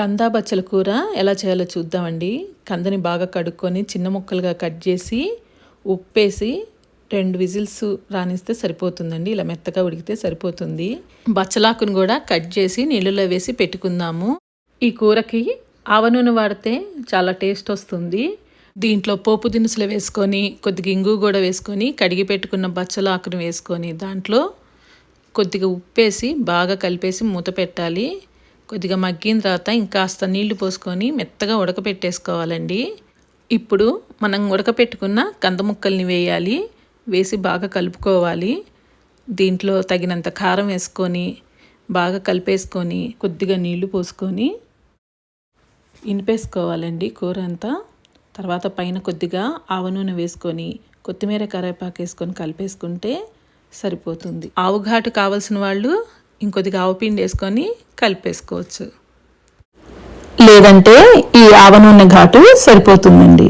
కందా బచ్చల కూర ఎలా చేయాలో చూద్దామండి. కందని బాగా కడుక్కొని చిన్న ముక్కలుగా కట్ చేసి ఉప్పేసి రెండు విజిల్స్ రానిస్తే సరిపోతుందండి. ఇలా మెత్తగా ఉడికితే సరిపోతుంది. బచ్చలాకును కూడా కట్ చేసి నీళ్ళలో వేసి పెట్టుకుందాము. ఈ కూరకి ఆవ నూనె వాడితే చాలా టేస్ట్ వస్తుంది. దీంట్లో పోపు దినుసులు వేసుకొని కొద్దిగా ఇంగు కూడా వేసుకొని కడిగి పెట్టుకున్న బచ్చలాకును వేసుకొని దాంట్లో కొద్దిగా ఉప్పేసి బాగా కలిపేసి మూత పెట్టాలి. కొద్దిగా మగ్గిన తర్వాత ఇంకాస్త నీళ్ళు పోసుకొని మెత్తగా ఉడకపెట్టేసుకోవాలండి. ఇప్పుడు మనం ఉడకపెట్టుకున్న కంద ముక్కల్ని వేయాలి. వేసి బాగా కలుపుకోవాలి. దీంట్లో తగినంత కారం వేసుకొని బాగా కలిపేసుకొని కొద్దిగా నీళ్ళు పోసుకొని ఇనిపేసుకోవాలండి కూర అంతా. తర్వాత పైన కొద్దిగా ఆవ నూనె వేసుకొని కొత్తిమీర కరివేపాకు వేసుకొని కలిపేసుకుంటే సరిపోతుంది. ఆవు ఘాటు కావాల్సిన వాళ్ళు ఇంకొద్దిగా ఆవు పిండి వేసుకొని కలిపేసుకోవచ్చు. లేదంటే ఈ ఆవ నూనె ఘాటు సరిపోతుందండి.